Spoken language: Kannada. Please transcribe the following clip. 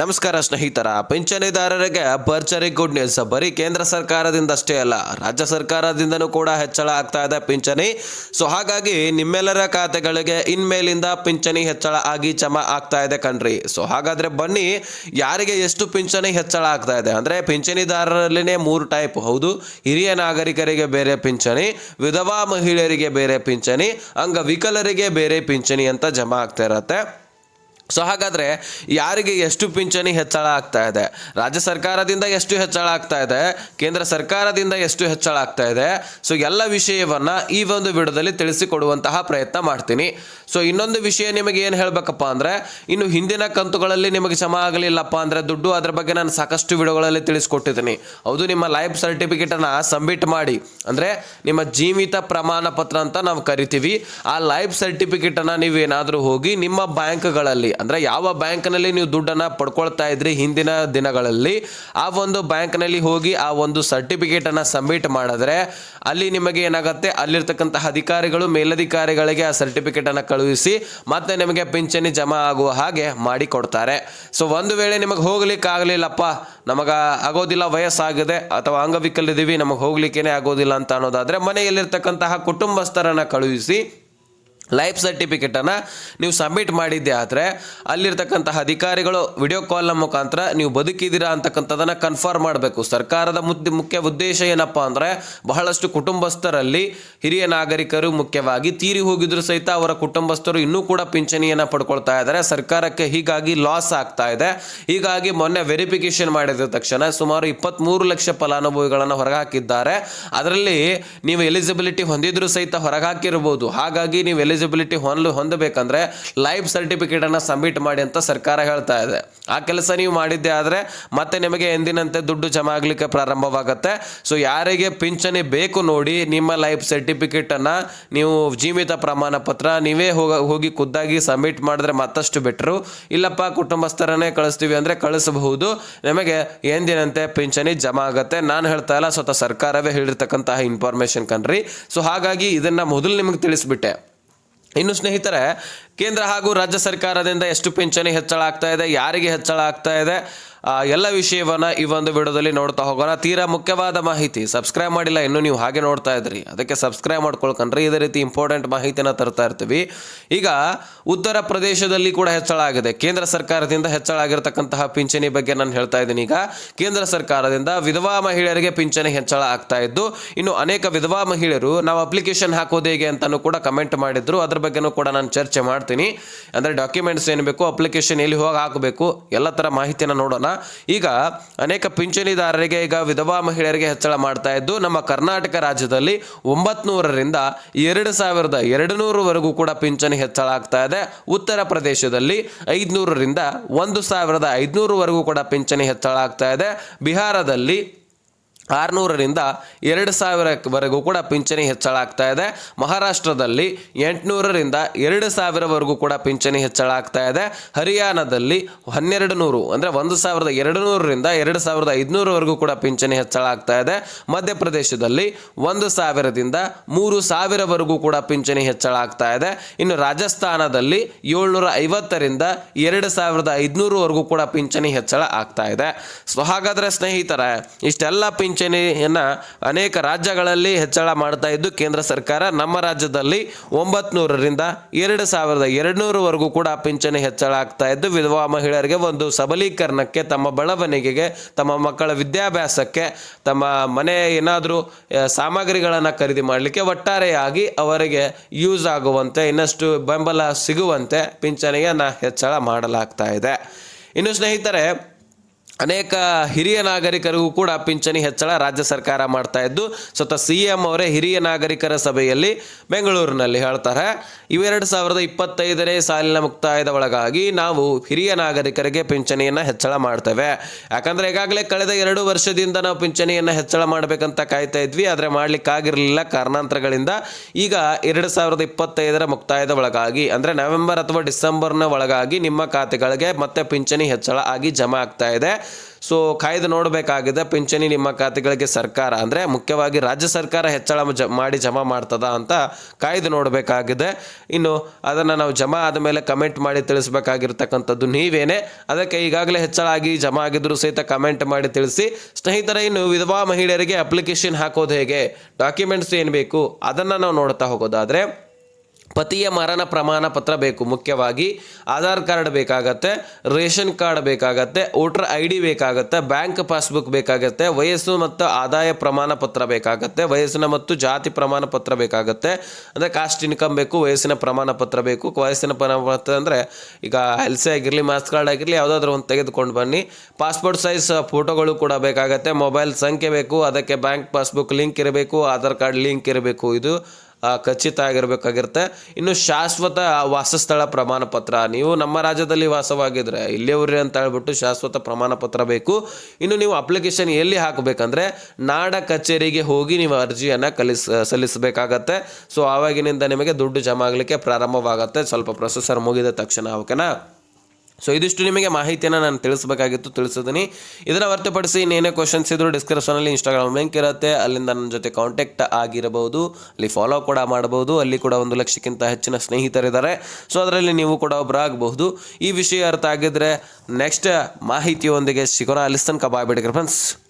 ನಮಸ್ಕಾರ ಸ್ನೇಹಿತರ, ಪಿಂಚಣಿದಾರರಿಗೆ ಭರ್ಜರಿ ಗುಡ್ ನ್ಯೂಸ್ ಬರೀ ಕೇಂದ್ರ ಸರ್ಕಾರದಿಂದ ಅಷ್ಟೇ ಅಲ್ಲ, ರಾಜ್ಯ ಸರ್ಕಾರದಿಂದನೂ ಕೂಡ ಹೆಚ್ಚಳ ಆಗ್ತಾ ಇದೆ ಪಿಂಚಣಿ. ಸೊ ಹಾಗಾಗಿ ನಿಮ್ಮೆಲ್ಲರ ಖಾತೆಗಳಿಗೆ ಇನ್ಮೇಲಿಂದ ಪಿಂಚಣಿ ಹೆಚ್ಚಳ ಆಗಿ ಜಮಾ ಆಗ್ತಾ ಇದೆ ಕಣ್ರಿ. ಸೊ ಹಾಗಾದ್ರೆ ಬನ್ನಿ, ಯಾರಿಗೆ ಎಷ್ಟು ಪಿಂಚಣಿ ಹೆಚ್ಚಳ ಆಗ್ತಾ ಇದೆ? ಅಂದ್ರೆ ಪಿಂಚಣಿದಾರರಲ್ಲಿನೇ ಮೂರು ಟೈಪ್ ಹೌದು, ಹಿರಿಯ ನಾಗರಿಕರಿಗೆ ಬೇರೆ ಪಿಂಚಣಿ, ವಿಧವಾ ಮಹಿಳೆಯರಿಗೆ ಬೇರೆ ಪಿಂಚಣಿ, ಅಂಗವಿಕಲರಿಗೆ ಬೇರೆ ಪಿಂಚಣಿ ಅಂತ ಜಮಾ ಆಗ್ತಾ ಇರತ್ತೆ. ಸೊ ಹಾಗಾದರೆ ಯಾರಿಗೆ ಎಷ್ಟು ಪಿಂಚಣಿ ಹೆಚ್ಚಳ ಆಗ್ತಾ ಇದೆ? ರಾಜ್ಯ ಸರ್ಕಾರದಿಂದ ಎಷ್ಟು ಹೆಚ್ಚಳ ಆಗ್ತಾ ಇದೆ? ಕೇಂದ್ರ ಸರ್ಕಾರದಿಂದ ಎಷ್ಟು ಹೆಚ್ಚಳ ಆಗ್ತಾ ಇದೆ? ಸೊ ಎಲ್ಲ ವಿಷಯವನ್ನು ಈ ಒಂದು ವಿಡಿಯೋದಲ್ಲಿ ತಿಳಿಸಿಕೊಡುವಂತಹ ಪ್ರಯತ್ನ ಮಾಡ್ತೀನಿ. ಸೊ ಇನ್ನೊಂದು ವಿಷಯ ನಿಮಗೆ ಏನು ಹೇಳಬೇಕಪ್ಪ ಅಂದರೆ, ಇನ್ನು ಹಿಂದಿನ ಕಂತುಗಳಲ್ಲಿ ನಿಮಗೆ ಜಮಾ ಆಗಲಿಲ್ಲಪ್ಪ ಅಂದರೆ ದುಡ್ಡು ಅದರ ಬಗ್ಗೆ ನಾನು ಸಾಕಷ್ಟು ವಿಡಿಯೋಗಳಲ್ಲಿ ತಿಳಿಸ್ಕೊಟ್ಟಿದ್ದೀನಿ. ಹೌದು, ನಿಮ್ಮ ಲೈಫ್ ಸರ್ಟಿಫಿಕೇಟನ್ನು ಸಬ್ಮಿಟ್ ಮಾಡಿ. ಅಂದರೆ ನಿಮ್ಮ ಜೀವಿತ ಪ್ರಮಾಣ ಪತ್ರ ಅಂತ ನಾವು ಕರಿತೀವಿ. ಆ ಲೈಫ್ ಸರ್ಟಿಫಿಕೇಟನ್ನು ನೀವು ಏನಾದರೂ ಹೋಗಿ ನಿಮ್ಮ ಬ್ಯಾಂಕ್ಗಳಲ್ಲಿ ಅಂದ್ರೆ ಯಾವ ಬ್ಯಾಂಕ್ನಲ್ಲಿ ನೀವು ದುಡ್ಡನ್ನು ಪಡ್ಕೊಳ್ತಾ ಇದ್ರಿ ಹಿಂದಿನ ದಿನಗಳಲ್ಲಿ, ಆ ಒಂದು ಬ್ಯಾಂಕ್ನಲ್ಲಿ ಹೋಗಿ ಆ ಒಂದು ಸರ್ಟಿಫಿಕೇಟನ್ನು ಸಬ್ಮಿಟ್ ಮಾಡಿದ್ರೆ ಅಲ್ಲಿ ನಿಮಗೆ ಏನಾಗುತ್ತೆ? ಅಲ್ಲಿರ್ತಕ್ಕಂತಹ ಅಧಿಕಾರಿಗಳು, ಮೇಲಧಿಕಾರಿಗಳಿಗೆ ಆ ಸರ್ಟಿಫಿಕೇಟನ್ನು ಕಳುಹಿಸಿ ಮತ್ತೆ ನಿಮಗೆ ಪಿಂಚಣಿ ಜಮಾ ಆಗುವ ಹಾಗೆ ಮಾಡಿ ಕೊಡ್ತಾರೆ ಸೊ ಒಂದು ವೇಳೆ ನಿಮಗೆ ಹೋಗ್ಲಿಕ್ಕೆ ಆಗಲಿಲ್ಲಪ್ಪ, ನಮಗ ಆಗೋದಿಲ್ಲ, ವಯಸ್ಸಾಗಿದೆ, ಅಥವಾ ಅಂಗವಿಕಲಿದ್ದೀವಿ ನಮಗೆ ಹೋಗ್ಲಿಕ್ಕೇನೆ ಆಗೋದಿಲ್ಲ ಅಂತ ಅನ್ನೋದಾದ್ರೆ ಮನೆಯಲ್ಲಿರ್ತಕ್ಕಂತಹ ಕುಟುಂಬಸ್ಥರನ್ನ ಕಳುಹಿಸಿ ಲೈಫ್ ಸರ್ಟಿಫಿಕೇಟನ್ನು ನೀವು ಸಬ್ಮಿಟ್ ಮಾಡಿದ್ದೆ ಆದರೆ ಅಲ್ಲಿರ್ತಕ್ಕಂತಹ ಅಧಿಕಾರಿಗಳು ವಿಡಿಯೋ ಕಾಲ್ನ ಮುಖಾಂತರ ನೀವು ಬದುಕಿದ್ದೀರಾ ಅಂತಕ್ಕಂಥದ್ದನ್ನು ಕನ್ಫರ್ಮ್ ಮಾಡಬೇಕು. ಸರ್ಕಾರದ ಮುದ್ದೆ ಮುಖ್ಯ ಉದ್ದೇಶ ಏನಪ್ಪ ಅಂದರೆ ಬಹಳಷ್ಟು ಕುಟುಂಬಸ್ಥರಲ್ಲಿ ಹಿರಿಯ ನಾಗರಿಕರು ಮುಖ್ಯವಾಗಿ ತೀರಿ ಹೋಗಿದ್ರು ಸಹಿತ ಅವರ ಕುಟುಂಬಸ್ಥರು ಇನ್ನೂ ಕೂಡ ಪಿಂಚಣಿಯನ್ನು ಪಡ್ಕೊಳ್ತಾ ಇದ್ದಾರೆ. ಸರ್ಕಾರಕ್ಕೆ ಹೀಗಾಗಿ ಲಾಸ್ ಆಗ್ತಾ ಇದೆ. ಹೀಗಾಗಿ ಮೊನ್ನೆ ವೆರಿಫಿಕೇಷನ್ ಮಾಡಿದ ತಕ್ಷಣ ಸುಮಾರು ಇಪ್ಪತ್ತ್ಮೂರು ಲಕ್ಷ ಫಲಾನುಭವಿಗಳನ್ನು ಹೊರಗಾಕಿದ್ದಾರೆ ಅದರಲ್ಲಿ ನೀವು ಎಲಿಜಿಬಿಲಿಟಿ ಹೊಂದಿದ್ರು ಸಹಿತ ಹೊರಗಾಕಿರ್ಬೋದು ಹಾಗಾಗಿ ನೀವು ಎಲಿಜಿಬಿಲಿಟಿ ಹೊಂದಲು ಹೊಂದಬೇಕಂದ್ರೆ ಲೈಫ್ ಸರ್ಟಿಫಿಕೇಟನ್ನು ಸಬ್ಮಿಟ್ ಮಾಡಿ ಅಂತ ಸರ್ಕಾರ ಹೇಳ್ತಾ ಇದೆ. ಆ ಕೆಲಸ ನೀವು ಮಾಡಿದ್ದೆ ಆದರೆ ಮತ್ತೆ ನಿಮಗೆ ಎಂದಿನಂತೆ ದುಡ್ಡು ಜಮಾ ಆಗಲಿಕ್ಕೆ ಪ್ರಾರಂಭವಾಗುತ್ತೆ. ಸೊ ಯಾರಿಗೆ ಪಿಂಚಣಿ ಬೇಕು ನೋಡಿ ನಿಮ್ಮ ಲೈಫ್ ಸರ್ಟಿಫಿಕೇಟನ್ನು ನೀವು ಜೀವಿತ ಪ್ರಮಾಣ ಪತ್ರ ನೀವೇ ಹೋಗ ಹೋಗಿ ಖುದ್ದಾಗಿ ಸಬ್ಮಿಟ್ ಮಾಡಿದ್ರೆ ಮತ್ತಷ್ಟು ಬೆಟ್ರು ಇಲ್ಲಪ್ಪ, ಕುಟುಂಬಸ್ಥರನ್ನೇ ಕಳಿಸ್ತೀವಿ ಅಂದರೆ ಕಳಿಸಬಹುದು. ನಿಮಗೆ ಎಂದಿನಂತೆ ಪಿಂಚಣಿ ಜಮಾ ಆಗುತ್ತೆ. ನಾನು ಹೇಳ್ತಾ ಇಲ್ಲ, ಸ್ವತಃ ಸರ್ಕಾರವೇ ಹೇಳಿರ್ತಕ್ಕಂತಹ ಇನ್ಫಾರ್ಮೇಶನ್ ಕಣ್ರಿ. ಸೊ ಹಾಗಾಗಿ ಇದನ್ನ ಮೊದಲು ನಿಮಗೆ ತಿಳಿಸ್ಬಿಟ್ಟೆ. ಇನ್ನು ಸ್ನೇಹಿತರೆ ಕೇಂದ್ರ ಹಾಗೂ ರಾಜ್ಯ ಸರ್ಕಾರದಿಂದ ಎಷ್ಟು ಪಿಂಚಣಿ ಹೆಚ್ಚಳ ಆಗ್ತಾ ಇದೆ, ಯಾರಿಗೆ ಹೆಚ್ಚಳ ಆಗ್ತಾ ಇದೆ ಎಲ್ಲ ವಿಷಯವನ್ನು ಈ ಒಂದು ವಿಡಿಯೋದಲ್ಲಿ ನೋಡ್ತಾ ಹೋಗೋಣ. ತೀರಾ ಮುಖ್ಯವಾದ ಮಾಹಿತಿ ಸಬ್ಸ್ಕ್ರೈಬ್ ಮಾಡಿಲ್ಲ, ಇನ್ನು ನೀವು ಹಾಗೆ ನೋಡ್ತಾ ಇದ್ರಿ. ಅದಕ್ಕೆ ಸಬ್ಸ್ಕ್ರೈಬ್ ಮಾಡ್ಕೊಳ್ಕಂಡ್ರೆ ಇದೇ ರೀತಿ ಇಂಪಾರ್ಟೆಂಟ್ ಮಾಹಿತಿನ ತರ್ತಾ ಇರ್ತೀವಿ. ಈಗ ಉತ್ತರ ಪ್ರದೇಶದಲ್ಲಿ ಕೂಡ ಹೆಚ್ಚಳ ಆಗಿದೆ. ಕೇಂದ್ರ ಸರ್ಕಾರದಿಂದ ಹೆಚ್ಚಳ ಆಗಿರತಕ್ಕಂತಹ ಪಿಂಚಣಿ ಬಗ್ಗೆ ನಾನು ಹೇಳ್ತಾ ಇದ್ದೀನಿ. ಈಗ ಕೇಂದ್ರ ಸರ್ಕಾರದಿಂದ ವಿಧವಾ ಮಹಿಳೆಯರಿಗೆ ಪಿಂಚಣಿ ಹೆಚ್ಚಳ ಆಗ್ತಾ ಇದ್ದು, ಇನ್ನು ಅನೇಕ ವಿಧವಾ ಮಹಿಳೆಯರು ನಾವು ಅಪ್ಲಿಕೇಶನ್ ಹಾಕೋದು ಹೇಗೆ ಅಂತಾನು ಕೂಡ ಕಮೆಂಟ್ ಮಾಡಿದ್ರು. ಅದ್ರ ಬಗ್ಗೆನೂ ಕೂಡ ನಾನು ಚರ್ಚೆ ಮಾಡ್ತೀನಿ ಅಂದ್ರೆ ಡಾಕ್ಯುಮೆಂಟ್ಸ್ ಏನು ಬೇಕು ಅಪ್ಲಿಕೇಶನ್ ಎಲ್ಲಿ ಹೋಗಿ ಹಾಕಬೇಕು, ಎಲ್ಲ ಥರ ಮಾಹಿತಿನ ನೋಡೋಣ. ಈಗ ಅನೇಕ ಪಿಂಚಣಿದಾರರಿಗೆ, ಈಗ ವಿಧವಾ ಮಹಿಳೆಯರಿಗೆ ಹೆಚ್ಚಳ ಮಾಡ್ತಾ ಇದ್ದು, ನಮ್ಮ ಕರ್ನಾಟಕ ರಾಜ್ಯದಲ್ಲಿ ಒಂಬತ್ನೂರರಿಂದ ಎರಡು ಸಾವಿರದ ಎರಡು ನೂರವರೆಗೂ ಕೂಡ ಪಿಂಚಣಿ ಹೆಚ್ಚಳ ಆಗ್ತಾ ಇದೆ. ಉತ್ತರ ಪ್ರದೇಶದಲ್ಲಿ ಐದುನೂರರಿಂದ ಒಂದು ಸಾವಿರದ ಐದುನೂರವರೆಗೂ ಕೂಡ ಪಿಂಚಣಿ ಹೆಚ್ಚಳ ಆಗ್ತಾ ಇದೆ. ಬಿಹಾರದಲ್ಲಿ ಆರುನೂರರಿಂದ ಎರಡು ಸಾವಿರವರೆಗೂ ಕೂಡ ಪಿಂಚಣಿ ಹೆಚ್ಚಳ ಆಗ್ತಾ ಇದೆ. ಮಹಾರಾಷ್ಟ್ರದಲ್ಲಿ ಎಂಟುನೂರರಿಂದ ಎರಡು ಸಾವಿರವರೆಗೂ ಕೂಡ ಪಿಂಚಣಿ ಹೆಚ್ಚಳ ಆಗ್ತಾ ಇದೆ. ಹರಿಯಾಣದಲ್ಲಿ ಹನ್ನೆರಡು ನೂರು ಅಂದರೆ ಒಂದು ಸಾವಿರದ ಎರಡು ನೂರರಿಂದ ಎರಡು ಸಾವಿರದ ಐದುನೂರವರೆಗೂ ಕೂಡ ಪಿಂಚಣಿ ಹೆಚ್ಚಳ ಆಗ್ತಾ ಇದೆ. ಮಧ್ಯಪ್ರದೇಶದಲ್ಲಿ ಒಂದು ಸಾವಿರದಿಂದ ಮೂರು ಸಾವಿರವರೆಗೂ ಕೂಡ ಪಿಂಚಣಿ ಹೆಚ್ಚಳ ಆಗ್ತಾ ಇದೆ. ಇನ್ನು ರಾಜಸ್ಥಾನದಲ್ಲಿ ಏಳ್ನೂರ ಐವತ್ತರಿಂದ ಎರಡು ಸಾವಿರದ ಐದುನೂರವರೆಗೂ ಕೂಡ ಪಿಂಚಣಿ ಹೆಚ್ಚಳ ಆಗ್ತಾ ಇದೆ. ಸೊ ಹಾಗಾದರೆ ಸ್ನೇಹಿತರೆ, ಇಷ್ಟೆಲ್ಲ ಪಿಂಚಣಿಯನ್ನ ಅನೇಕ ರಾಜ್ಯಗಳಲ್ಲಿ ಹೆಚ್ಚಳ ಮಾಡ್ತಾ ಇದ್ದು, ಕೇಂದ್ರ ಸರ್ಕಾರ ನಮ್ಮ ರಾಜ್ಯದಲ್ಲಿ ಒಂಬತ್ನೂರರಿಂದ ಎರಡು ಸಾವಿರದ ಎರಡುನೂರವರೆಗೂ ಕೂಡ ಪಿಂಚಣಿ ಹೆಚ್ಚಳ ಆಗ್ತಾ ಇದ್ದು, ವಿಧವಾ ಮಹಿಳೆಯರಿಗೆ ಒಂದು ಸಬಲೀಕರಣಕ್ಕೆ, ತಮ್ಮ ಬೆಳವಣಿಗೆಗೆ, ತಮ್ಮ ಮಕ್ಕಳ ವಿದ್ಯಾಭ್ಯಾಸಕ್ಕೆ, ತಮ್ಮ ಮನೆ ಏನಾದರೂ ಸಾಮಗ್ರಿಗಳನ್ನು ಖರೀದಿ ಮಾಡಲಿಕ್ಕೆ ಒಟ್ಟಾರೆಯಾಗಿ ಅವರಿಗೆ ಯೂಸ್ ಆಗುವಂತೆ, ಇನ್ನಷ್ಟು ಬೆಂಬಲ ಸಿಗುವಂತೆ ಪಿಂಚಣಿಯನ್ನು ಹೆಚ್ಚಳ ಮಾಡಲಾಗ್ತಾ ಇದೆ. ಇನ್ನು ಸ್ನೇಹಿತರೆ ಅನೇಕ ಹಿರಿಯ ನಾಗರಿಕರಿಗೂ ಕೂಡ ಪಿಂಚಣಿ ಹೆಚ್ಚಳ ರಾಜ್ಯ ಸರ್ಕಾರ ಮಾಡ್ತಾ ಇದ್ದು ಸ್ವತಃ ಸಿ ಎಂ ಅವರೇ ಹಿರಿಯ ನಾಗರಿಕರ ಸಭೆಯಲ್ಲಿ ಬೆಂಗಳೂರಿನಲ್ಲಿ ಹೇಳ್ತಾರೆ. ಇವೆರಡು ಸಾವಿರದ ಇಪ್ಪತ್ತೈದನೇ ಸಾಲಿನ ಮುಕ್ತಾಯದ ಒಳಗಾಗಿ ನಾವು ಹಿರಿಯ ನಾಗರಿಕರಿಗೆ ಪಿಂಚಣಿಯನ್ನು ಹೆಚ್ಚಳ ಮಾಡ್ತೇವೆ. ಯಾಕಂದ್ರೆ ಈಗಾಗಲೇ ಕಳೆದ ಎರಡು ವರ್ಷದಿಂದ ನಾವು ಪಿಂಚಣಿಯನ್ನು ಹೆಚ್ಚಳ ಮಾಡಬೇಕಂತ ಕಾಯ್ತಾ ಇದ್ವಿ. ಆದರೆ ಮಾಡಲಿಕ್ಕಾಗಿರಲಿಲ್ಲ. ಕಾರಣಾಂತರಗಳಿಂದ ಈಗ ಎರಡು ಸಾವಿರದ ಇಪ್ಪತ್ತೈದರ ಮುಕ್ತಾಯದ ಒಳಗಾಗಿ, ಅಂದರೆ ನವೆಂಬರ್ ಅಥವಾ ಡಿಸೆಂಬರ್ನ ಒಳಗಾಗಿ ನಿಮ್ಮ ಖಾತೆಗಳಿಗೆ ಮತ್ತೆ ಪಿಂಚಣಿ ಹೆಚ್ಚಳ ಆಗಿ ಜಮಾ ಆಗ್ತಾ ಇದೆ. ಸೊ ಕಾಯ್ದು ನೋಡಬೇಕಾಗಿದೆ, ಪಿಂಚಣಿ ನಿಮ್ಮ ಖಾತೆಗಳಿಗೆ ಸರ್ಕಾರ. ಅಂದರೆ ಮುಖ್ಯವಾಗಿ ರಾಜ್ಯ ಸರ್ಕಾರ ಹೆಚ್ಚಳ ಜ, ಮಾಡಿ ಜಮಾ ಮಾಡ್ತದ ಅಂತ ಕಾಯ್ದು ನೋಡಬೇಕಾಗಿದೆ. ಇನ್ನು ಅದನ್ನು ನಾವು ಜಮಾ ಆದಮೇಲೆ ಕಮೆಂಟ್ ಮಾಡಿ ತಿಳಿಸ್ಬೇಕಾಗಿರ್ತಕ್ಕಂಥದ್ದು ನೀವೇನೆ. ಅದಕ್ಕೆ ಈಗಾಗಲೇ ಹೆಚ್ಚಳ ಆಗಿ ಜಮಾ ಆಗಿದ್ರು ಸಹಿತ ಕಮೆಂಟ್ ಮಾಡಿ ತಿಳಿಸಿ. ಸ್ನೇಹಿತರೆ, ಇನ್ನು ವಿಧವಾ ಮಹಿಳೆಯರಿಗೆ ಅಪ್ಲಿಕೇಶನ್ ಹಾಕೋದು ಹೇಗೆ? ಡಾಕ್ಯುಮೆಂಟ್ಸ್ ಏನು ಬೇಕು? ಅದನ್ನು ನಾವು ನೋಡ್ತಾ ಹೋಗೋದಾದರೆ ಪತಿಯ ಮರಣ ಪ್ರಮಾಣ ಪತ್ರ ಬೇಕು. ಮುಖ್ಯವಾಗಿ ಆಧಾರ್ ಕಾರ್ಡ್ ಬೇಕಾಗತ್ತೆ, ರೇಷನ್ ಕಾರ್ಡ್ ಬೇಕಾಗತ್ತೆ, ವೋಟರ್ ಐ ಡಿ ಬೇಕಾಗತ್ತೆ, ಬ್ಯಾಂಕ್ ಪಾಸ್ಬುಕ್ ಬೇಕಾಗತ್ತೆ, ವಯಸ್ಸು ಮತ್ತು ಆದಾಯ ಪ್ರಮಾಣ ಪತ್ರ ಬೇಕಾಗತ್ತೆ, ವಯಸ್ಸಿನ ಮತ್ತು ಜಾತಿ ಪ್ರಮಾಣ ಪತ್ರ ಬೇಕಾಗತ್ತೆ. ಅಂದರೆ ಕಾಸ್ಟ್ ಇನ್ಕಮ್ ಬೇಕು, ವಯಸ್ಸಿನ ಪ್ರಮಾಣ ಪತ್ರ ಬೇಕು. ವಯಸ್ಸಿನ ಪ್ರಮಾಣ ಪತ್ರ ಅಂದರೆ ಈಗ ಹೆಲ್ಸೆ ಆಗಿರಲಿ ಮಾಸ್ ಕಾರ್ಡ್ ಆಗಿರಲಿ, ಯಾವುದಾದ್ರೂ ಒಂದು ತೆಗೆದುಕೊಂಡು ಬನ್ನಿ. ಪಾಸ್ಪೋರ್ಟ್ ಸೈಜ್ ಫೋಟೋಗಳು ಕೂಡ ಬೇಕಾಗತ್ತೆ. ಮೊಬೈಲ್ ಸಂಖ್ಯೆ ಬೇಕು, ಅದಕ್ಕೆ ಬ್ಯಾಂಕ್ ಪಾಸ್ಬುಕ್ ಲಿಂಕ್ ಇರಬೇಕು, ಆಧಾರ್ ಕಾರ್ಡ್ ಲಿಂಕ್ ಇರಬೇಕು. ಇದು ಖಚಿತ ಆಗಿರಬೇಕಾಗಿರುತ್ತೆ ಇನ್ನು ಶಾಶ್ವತ ವಾಸಸ್ಥಳ ಪ್ರಮಾಣ ಪತ್ರ ನೀವು ನಮ್ಮ ರಾಜ್ಯದಲ್ಲಿ ವಾಸವಾಗಿದ್ರೆ ಇಲ್ಲಿಯವ್ರಿ ಅಂತ ಹೇಳ್ಬಿಟ್ಟು ಶಾಶ್ವತ ಪ್ರಮಾಣ ಪತ್ರ ಬೇಕು. ಇನ್ನು ನೀವು ಅಪ್ಲಿಕೇಶನ್ ಎಲ್ಲಿ ಹಾಕಬೇಕಂದ್ರೆ ನಾಡ ಕಚೇರಿಗೆ ಹೋಗಿ ನೀವು ಅರ್ಜಿಯನ್ನು ಕಲಿಸ್, ಸಲ್ಲಿಸಬೇಕಾಗತ್ತೆ. ಸೊ ಆವಾಗಿನಿಂದ ನಿಮಗೆ ದುಡ್ಡು ಜಮಾ ಆಗಲಿಕ್ಕೆ ಪ್ರಾರಂಭವಾಗುತ್ತೆ. ಸ್ವಲ್ಪ ಪ್ರೊಸೆಸರ್ ಮುಗಿದ ತಕ್ಷಣ ಓಕೆನಾ ಸೊ ಇದಿಷ್ಟು ನಿಮಗೆ ಮಾಹಿತಿಯನ್ನು ನಾನು ತಿಳಿಸಬೇಕಾಗಿತ್ತು ತಿಳಿಸಿದ್ದೀನಿ ಇದನ್ನು ಹೊರತುಪಡಿಸಿ ಇನ್ನೇನೇ ಕ್ವಶನ್ಸ್ ಇದ್ರು ಡಿಸ್ಕ್ರಿಪ್ಷನಲ್ಲಿ ಇನ್ಸ್ಟಾಗ್ರಾಮ್ ಲಿಂಕ್ ಇರುತ್ತೆ. ಅಲ್ಲಿಂದ ನನ್ನ ಜೊತೆ ಕಾಂಟ್ಯಾಕ್ಟ್ ಆಗಿರಬಹುದು. ಅಲ್ಲಿ ಫಾಲೋ ಕೂಡ ಮಾಡಬಹುದು. ಅಲ್ಲಿ ಕೂಡ ಒಂದು ಲಕ್ಷಕ್ಕಿಂತ ಹೆಚ್ಚಿನ ಸ್ನೇಹಿತರಿದ್ದಾರೆ. ಸೊ ಅದರಲ್ಲಿ ನೀವು ಕೂಡ ಒಬ್ಬರಾಗಬಹುದು ಈ ವಿಷಯ ಅರ್ಥ ಆಗಿದ್ರೆ ನೆಕ್ಸ್ಟ್ ಮಾಹಿತಿಯೊಂದಿಗೆ ಸಿಗೋಣ. ಅಲಿಸ್ತನ್ ಕಬಾಯ್ ಬಾಯ್ ಬಿಡಿ ಫ್ರೆಂಡ್ಸ್